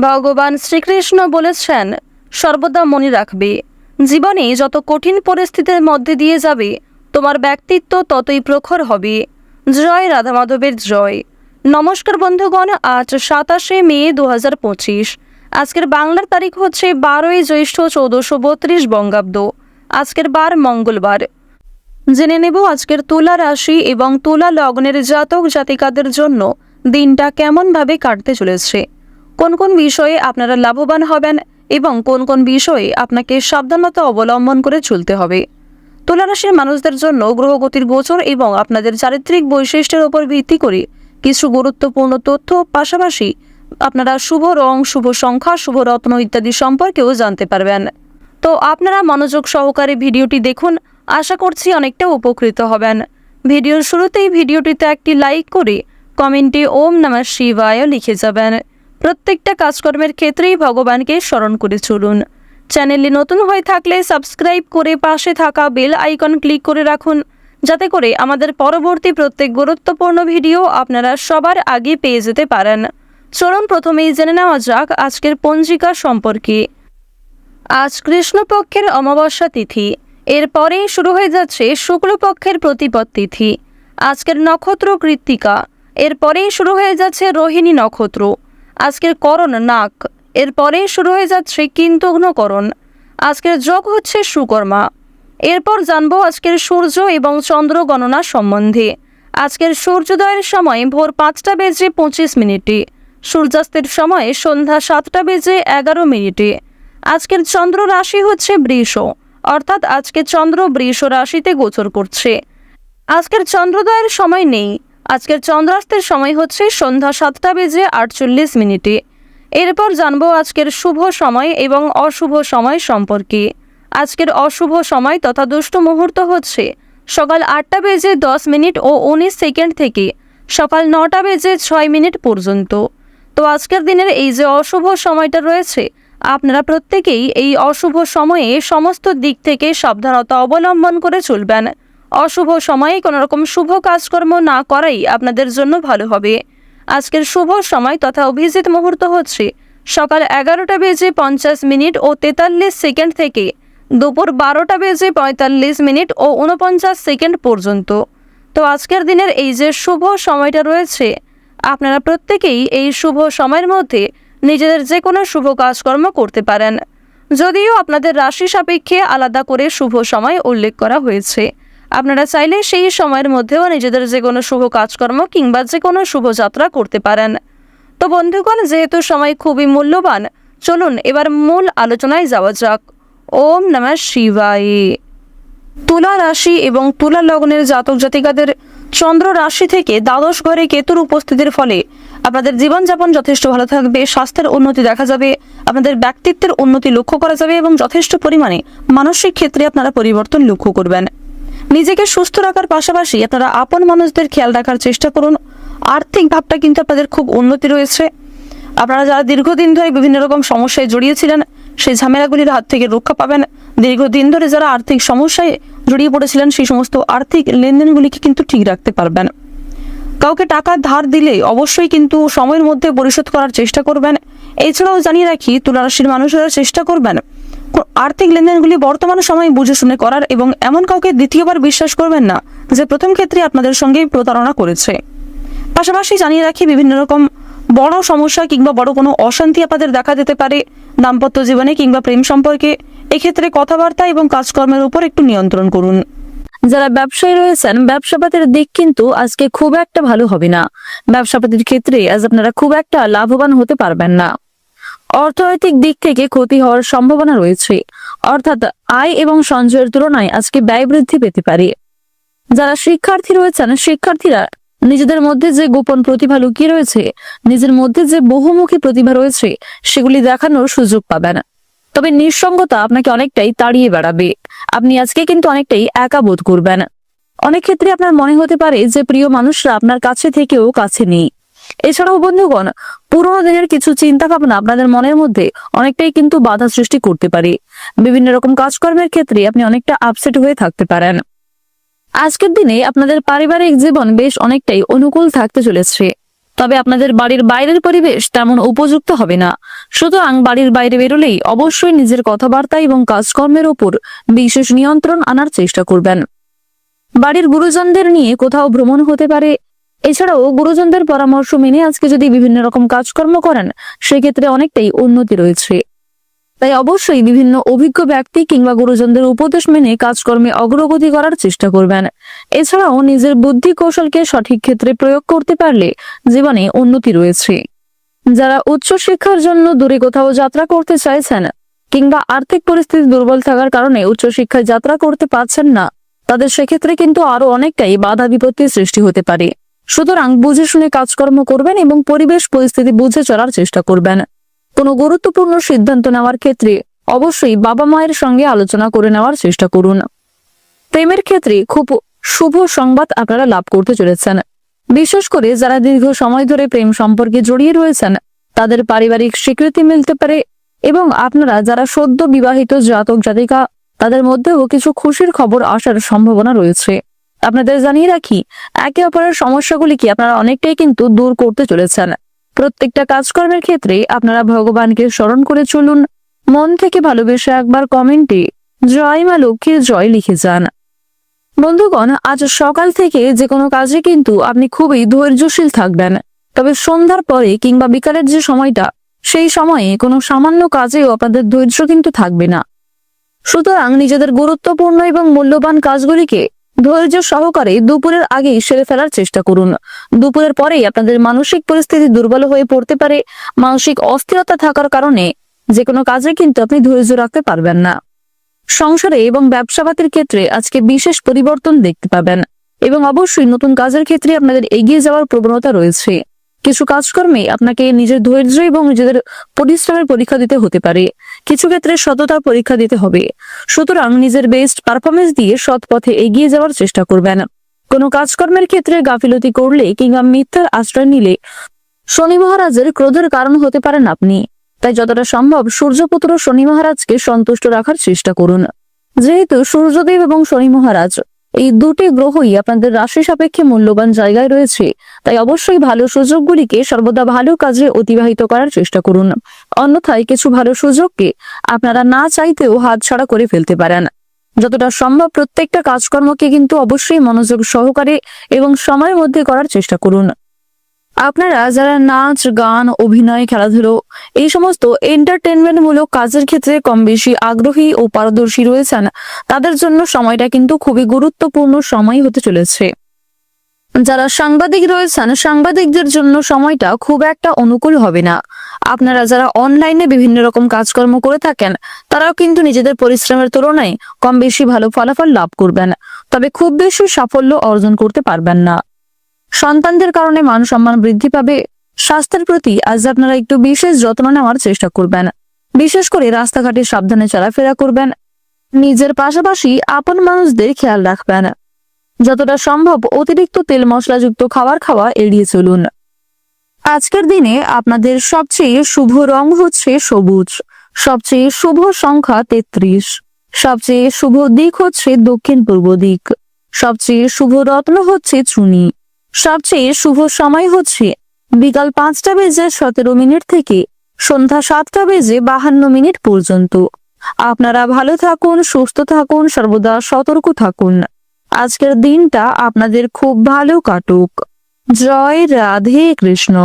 ভগবান শ্রীকৃষ্ণ বলেছেন, সর্বদা মনে রাখবে জীবনে যত কঠিন পরিস্থিতির মধ্যে দিয়ে যাবে, তোমার ব্যক্তিত্ব ততই প্রখর হবে। জয় রাধা মাধবের জয়। নমস্কার বন্ধুগণ, আজ সাতাশে মে দু হাজার পঁচিশ। আজকের বাংলার তারিখ হচ্ছে বারোই জ্যৈষ্ঠ চৌদ্দশো বত্রিশ বঙ্গাব্দ। আজকের বার মঙ্গলবার। জেনে নেব আজকের তুলা রাশি এবং তুলা লগ্নের জাতক জাতিকাদের জন্য দিনটা কেমনভাবে কাটতে চলেছে। কোন কোন বিষয়ে আপনারা লাভবান হবেন এবং কোন কোন বিষয়ে আপনাকে সাবধানতা অবলম্বন করে চলতে হবে। তুলা রাশির মানুষদের জন্য গ্রহগতির গোচর এবং আপনাদের চারিত্রিক বৈশিষ্ট্যের উপর ভিত্তি করে কিছু গুরুত্বপূর্ণ তথ্য, পাশাপাশি আপনারা শুভ রং, শুভ সংখ্যা, শুভ রত্ন ইত্যাদি সম্পর্কেও জানতে পারবেন। তো আপনারা মনোযোগ সহকারে ভিডিওটি দেখুন, আশা করছি অনেকটা উপকৃত হবেন। ভিডিওর শুরুতেই ভিডিওটিতে একটি লাইক করে কমেন্টে ওম নমঃ শিবায় লিখে যাবেন। প্রত্যেকটা কাজকর্মের ক্ষেত্রেই ভগবানকে স্মরণ করে চলুন। চ্যানেলে নতুন হয়ে থাকলে সাবস্ক্রাইব করে পাশে থাকা বেল আইকন ক্লিক করে রাখুন, যাতে করে আমাদের পরবর্তী প্রত্যেক গুরুত্বপূর্ণ ভিডিও আপনারা সবার আগে পেয়ে যেতে পারেন। চলুন প্রথমেই জেনে নেওয়া যাক আজকের পঞ্জিকা সম্পর্কে। আজ কৃষ্ণপক্ষের অমাবস্যা তিথি এরপরেই শুরু হয়ে যাচ্ছে শুক্লপক্ষের প্রতিপদ তিথি। আজকের নক্ষত্র কৃত্তিকা, এরপরেই শুরু হয়ে যাচ্ছে রোহিণী নক্ষত্র। আজকের করণ নাক, এরপরেই শুরু হয়ে যাচ্ছে কিন্তগ্নকরণ আজকের যোগ হচ্ছে সুকর্মা। এরপর জানব আজকের সূর্য এবং চন্দ্র গণনা সম্বন্ধে। আজকের সূর্যোদয়ের সময় ভোর পাঁচটা বেজে পঁচিশ মিনিটে, সূর্যাস্তের সময় সন্ধ্যা সাতটা বেজে এগারো মিনিটে। আজকের চন্দ্র রাশি হচ্ছে বৃষ, অর্থাৎ আজকে চন্দ্র বৃষ রাশিতে গোচর করছে। আজকের চন্দ্রোদয়ের সময় নেই আজকের চন্দ্রাস্তের সময় হচ্ছে সন্ধ্যা সাতটা বেজে আটচল্লিশ মিনিটে। এরপর জানব আজকের শুভ সময় এবং অশুভ সময় সম্পর্কে। আজকের অশুভ সময় তথা দুষ্ট মুহূর্ত হচ্ছে সকাল আটটা বেজে দশ মিনিট ও উনিশ সেকেন্ড থেকে সকাল নটা বেজে ছয় মিনিট পর্যন্ত। তো আজকের দিনের এই যে অশুভ সময়টা রয়েছে, আপনারা প্রত্যেকেই এই অশুভ সময়ে সমস্ত দিক থেকে সাবধানতা অবলম্বন করে চলবেন। অশুভ সময়ে কোনো রকম শুভ কাজকর্ম না করাই আপনাদের জন্য ভালো হবে। আজকের শুভ সময় তথা অভিজিৎ মুহূর্ত হচ্ছে সকাল এগারোটা বেজে পঞ্চাশ মিনিট ও তেতাল্লিশ সেকেন্ড থেকে দুপুর বারোটা বেজে পঁয়তাল্লিশ মিনিট ও উনপঞ্চাশ সেকেন্ড পর্যন্ত। তো আজকের দিনের এই যে শুভ সময়টা রয়েছে, আপনারা প্রত্যেকেই এই শুভ সময়ের মধ্যে নিজেদের যে কোনো শুভ কাজকর্ম করতে পারেন। যদিও আপনাদের রাশি সাপেক্ষে আলাদা করে শুভ সময় উল্লেখ করা হয়েছে। আপনারা চাইলে সেই সময়ের মধ্যেও নিজেদের যে কোনো শুভ কাজকর্ম কিংবা যে কোনো শুভযাত্রা করতে পারেন। তো বন্ধুগণ, যেহেতু সময় খুবই মূল্যবান, চলুন এবার মূল আলোচনায় যাওয়া যাক। ওম নমঃ শিবায়। তুলা রাশি এবং তুলা লগ্নের জাতক জাতিকাদের চন্দ্র রাশি থেকে দ্বাদশ ঘরে কেতুর উপস্থিতির ফলে আপনাদের জীবনযাপন যথেষ্ট ভালো থাকবে, স্বাস্থ্যের উন্নতি দেখা যাবে, আপনাদের ব্যক্তিত্বের উন্নতি লক্ষ্য করা যাবে এবং যথেষ্ট পরিমাণে মানসিক ক্ষেত্রে আপনারা পরিবর্তন লক্ষ্য করবেন। নিজেকে সুস্থ রাখার পাশাপাশি আপনারা আপন মানুষদের খেয়াল রাখার চেষ্টা করুন। আর্থিক ভাবটা কিন্তু আপনাদের খুব উন্নতি রয়েছে। আপনারা যারা দীর্ঘদিন ধরে বিভিন্ন রকম সমস্যায় জড়িয়েছিলেন সেই ঝামেলাগুলির হাত থেকে রক্ষা পাবেন। দীর্ঘদিন ধরে যারা আর্থিক সমস্যায় জড়িয়ে পড়েছিলেন, সেই সমস্ত আর্থিক লেনদেনগুলিকে কিন্তু ঠিক রাখতে পারবেন। কাউকে টাকা ধার দিলে অবশ্যই কিন্তু সময়ের মধ্যে পরিশোধ করার চেষ্টা করবেন। এছাড়াও জানিয়ে রাখি তুলা রাশির মানুষেরা চেষ্টা করবেন আর্থিক লেনদেনগুলি বর্তমান সময়ে বুঝে শুনে করার এবং এমন কাউকে দ্বিতীয়বার বিশ্বাস করবেন না, যে প্রথম ক্ষেত্রে আপনাদের সঙ্গে প্রতারণা করেছে। পাশাপাশি জানিয়ে রাখি, বিভিন্ন রকম বড় সমস্যা কিংবা বড় কোনো অশান্তি আপনাদের দেখা দিতে পারে, দাম্পত্য জীবনে কিংবা প্রেম সম্পর্কে। এক্ষেত্রে কথাবার্তা এবং কাজকর্মের উপর একটু নিয়ন্ত্রণ করুন। যারা ব্যবসায়ী রয়েছেন, ব্যবসাপাতির দিক কিন্তু আজকে খুব একটা ভালো হবে না। ব্যবসাপাতির ক্ষেত্রে আজ আপনারা খুব একটা লাভবান হতে পারবেন না। অর্থনৈতিক দিক থেকে ক্ষতি হওয়ার সম্ভাবনা রয়েছে। অর্থাৎ আয় এবং সঞ্চয়ের তুলনায় আজকে ব্যয় বৃদ্ধি পেতে পারে। যারা শিক্ষার্থী রয়েছেন, শিক্ষার্থীরা নিজেদের মধ্যে যে গোপন প্রতিভা লুকিয়ে রয়েছে, নিজের মধ্যে যে বহুমুখী প্রতিভা রয়েছে, সেগুলি দেখানোর সুযোগ পাবেন। তবে নিঃসঙ্গতা আপনাকে অনেকটাই তাড়িয়ে বেড়াবে। আপনি আজকে কিন্তু অনেকটাই একা বোধ করবেন। অনেক ক্ষেত্রে আপনার মনে হতে পারে যে প্রিয় মানুষরা আপনার কাছে থেকেও কাছে নেই। এছাড়াও বন্ধুগণ, পুরোনো দিনের কিছু চিন্তা ভাবনা আপনাদের মনের মধ্যে অনেকটাই কিন্তু বাধা সৃষ্টি করতে পারে। বিভিন্ন রকম কাজকর্মের ক্ষেত্রে আপনি অনেকটা আপসেট হয়ে থাকতে পারেন। আজকের দিনে আপনাদের পারিবারিক জীবন বেশ অনেকটাই অনুকূল থাকতে চলেছে। তবে আপনাদের বাড়ির বাইরের পরিবেশ তেমন উপযুক্ত হবে না। সুতরাং বাড়ির বাইরে বেরোলেই অবশ্যই নিজের কথাবার্তা এবং কাজকর্মের উপর বিশেষ নিয়ন্ত্রণ আনার চেষ্টা করবেন। বাড়ির গুরুজনদের নিয়ে কোথাও ভ্রমণ হতে পারে এছাড়াও গুরুজনদের পরামর্শ মেনে আজকে যদি বিভিন্ন রকম কাজকর্ম করেন, সেক্ষেত্রে অনেকটাই উন্নতি রয়েছে। তাই অবশ্যই বিভিন্ন অভিজ্ঞ ব্যক্তি কিংবা গুরুজনদের উপদেশ মেনে কাজকর্মে অগ্রগতি করার চেষ্টা করবেন। এছাড়াও নিজের বুদ্ধি কৌশলকে সঠিক ক্ষেত্রে প্রয়োগ করতে পারলে জীবনে উন্নতি রয়েছে। যারা উচ্চশিক্ষার জন্য দূরে কোথাও যাত্রা করতে চাইছেন কিংবা আর্থিক পরিস্থিতি দুর্বল থাকার কারণে উচ্চশিক্ষায় যাত্রা করতে পারছেন না, তাদের সেক্ষেত্রে কিন্তু আরও অনেকটাই বাধা বিপত্তির সৃষ্টি হতে পারে। সুতরাং বুঝে শুনে কাজকর্ম করবেন এবং পরিবেশ পরিস্থিতি বুঝে চলার চেষ্টা করবেন। কোনো গুরুত্বপূর্ণ সিদ্ধান্ত নেওয়ার ক্ষেত্রে অবশ্যই বাবা মায়ের সঙ্গে আলোচনা করে নেওয়ার চেষ্টা করুন। প্রেমের ক্ষেত্রে খুব শুভ সংবাদ আপনারা লাভ করতে চলেছেন। বিশেষ করে যারা দীর্ঘ সময় ধরে প্রেম সম্পর্কে জড়িয়ে রয়েছেন, তাদের পারিবারিক স্বীকৃতি মিলতে পারে এবং আপনারা যারা সদ্য বিবাহিত জাতক জাতিকা, তাদের মধ্যেও কিছু খুশির খবর আসার সম্ভাবনা রয়েছে। আপনাদের জানিয়ে রাখি, একে অপরের সমস্যাগুলি কি আপনারা অনেকটাই কিন্তু দূর করতে চলেছেন। প্রত্যেকটা কাজকর্মের ক্ষেত্রে আপনারা ভগবানকে স্মরণ করে চলুন। মন থেকে ভালোবেসে একবার কমেন্টে, জয় মা লক্ষ্মীর জয় লিখে যান। বন্ধুগণ, আজ সকাল থেকে যে কোনো কাজে কিন্তু আপনি খুবই ধৈর্যশীল থাকবেন। তবে সন্ধ্যার পরে কিংবা বিকালের যে সময়টা, সেই সময়ে কোনো সামান্য কাজেও আপনাদের ধৈর্য কিন্তু থাকবে না। সুতরাং নিজেদের গুরুত্বপূর্ণ এবং মূল্যবান কাজগুলিকে ধৈর্য সহকারে দুপুরের আগেই সেরে ফেলার চেষ্টা করুন। দুপুরের পরেই আপনাদের মানসিক পরিস্থিতি দুর্বল হয়ে পড়তে পারে। মানসিক অস্থিরতা থাকার কারণে যে কোনো কাজে কিন্তু আপনি ধৈর্য রাখতে পারবেন না। সংসারে এবং ব্যবসাপাতির ক্ষেত্রে আজকে বিশেষ পরিবর্তন দেখতে পাবেন এবং অবশ্যই নতুন কাজের ক্ষেত্রে আপনাদের এগিয়ে যাওয়ার প্রবণতা রয়েছে। কিছু কাজকর্মে আপনাকে নিজের ধৈর্য এবং নিজেদের পরিশ্রমের পরীক্ষা দিতে হতে পারে। কিছু ক্ষেত্রে সততার পরীক্ষা দিতে হবে। সুতরাং নিজের বেস্ট পারফরমেন্স দিয়ে সৎ পথে এগিয়ে যাওয়ার চেষ্টা করবেন। কোনো কাজকর্মের ক্ষেত্রে গাফিলতি করলে কিংবা মিথ্যার আশ্রয় নিলে শনি মহারাজের ক্রোধের কারণ হতে পারেন আপনি। তাই যতটা সম্ভব সূর্যপুত্র শনি মহারাজকে সন্তুষ্ট রাখার চেষ্টা করুন। যেহেতু সূর্যদেব এবং শনি মহারাজ এই দুটি গ্রহই আপনাদের রাশি সাপেক্ষে মূল্যবান জায়গায় রয়েছে। তাই অবশ্যই ভালো সুযোগগুলিকে সর্বদা ভালো কাজে অতিবাহিত করার চেষ্টা করুন। অন্যথায় কিছু ভালো সুযোগকে আপনারা না চাইতেও হাতছাড়া করে ফেলতে পারেন। যতটা সম্ভব প্রত্যেকটা কাজকর্মকে কিন্তু অবশ্যই মনোযোগ সহকারে এবং সময়ের মধ্যে করার চেষ্টা করুন। আপনারা যারা নাচ, গান, অভিনয়, খেলাধুলো এই সমস্ত এন্টারটেনমেন্ট মূলক কাজের ক্ষেত্রে কম বেশি আগ্রহী ও পারদর্শী রয়েছেন, তাদের জন্য সময়টা কিন্তু খুবই গুরুত্বপূর্ণ সময় হতে চলেছে। যারা সাংবাদিক রয়েছেন, সাংবাদিকদের জন্য সময়টা খুব একটা অনুকূল হবে না। আপনারা যারা অনলাইনে বিভিন্ন রকম কাজকর্ম করে থাকেন, তারাও কিন্তু নিজেদের পরিশ্রমের তুলনায় কম বেশি ভালো ফলাফল লাভ করবেন, তবে খুব বেশি সাফল্য অর্জন করতে পারবেন না। সন্তানদের কারণে মান সম্মান বৃদ্ধি পাবে। স্বাস্থ্যের প্রতি আজ আপনারা একটু বিশেষ যত্ন নেওয়ার চেষ্টা করবেন। বিশেষ করে রাস্তাঘাটে সাবধানে চলাফেরা করবেন। নিজের পাশাপাশি আপন মানুষদের খেয়াল রাখবেন। যতটা সম্ভব অতিরিক্ত তেল মশলাযুক্ত খাবার খাওয়া এড়িয়ে চলুন। আজকের দিনে আপনাদের সবচেয়ে শুভ রং হচ্ছে সবুজ। সবচেয়ে শুভ সংখ্যা তেত্রিশ। সবচেয়ে শুভ দিক হচ্ছে দক্ষিণ পূর্ব দিক। সবচেয়ে শুভ রত্ন হচ্ছে চুনি। সবচেয়ে শুভ সময় হচ্ছে বিকাল পাঁচটা বেজে সতেরো মিনিট থেকে সন্ধ্যা সাতটা বেজে বাহান্ন মিনিট পর্যন্ত। আপনারা ভালো থাকুন, সুস্থ থাকুন, সর্বদা সতর্ক থাকুন। আজকের দিনটা আপনাদের খুব ভালো কাটুক। জয় রাধে কৃষ্ণ।